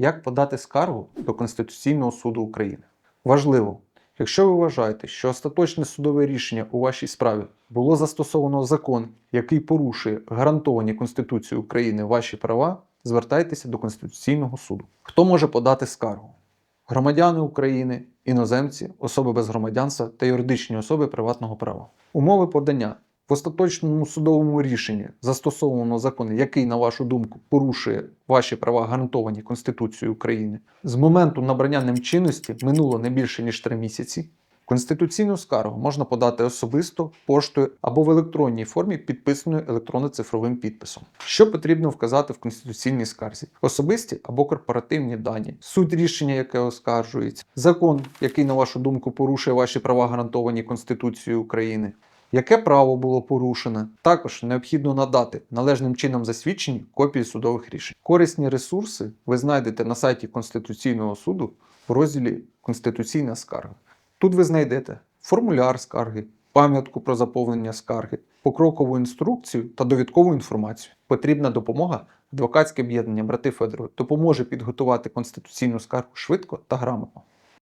Як подати скаргу до Конституційного суду України? Важливо, якщо ви вважаєте, що остаточне судове рішення у вашій справі було застосовано закон, який порушує гарантовані Конституцією України ваші права, звертайтеся до Конституційного суду. Хто може подати скаргу? Громадяни України, іноземці, особи без громадянства та юридичні особи приватного права. Умови подання. В остаточному судовому рішенні застосовано закон, який, на вашу думку, порушує ваші права, гарантовані Конституцією України. З моменту набрання ним чинності минуло не більше ніж 3 місяці. Конституційну скаргу можна подати особисто, поштою або в електронній формі, підписаною електронно-цифровим підписом. Що потрібно вказати в конституційній скарзі? Особисті або корпоративні дані, суть рішення, яке оскаржується, закон, який, на вашу думку, порушує ваші права, гарантовані Конституцією України. Яке право було порушене? Також необхідно надати належним чином засвідчені копії судових рішень. Корисні ресурси ви знайдете на сайті Конституційного суду в розділі Конституційна скарга. Тут ви знайдете формуляр скарги, пам'ятку про заповнення скарги, покрокову інструкцію та довідкову інформацію. Потрібна допомога. Адвокатське об'єднання брати Федорові допоможе підготувати конституційну скаргу швидко та грамотно.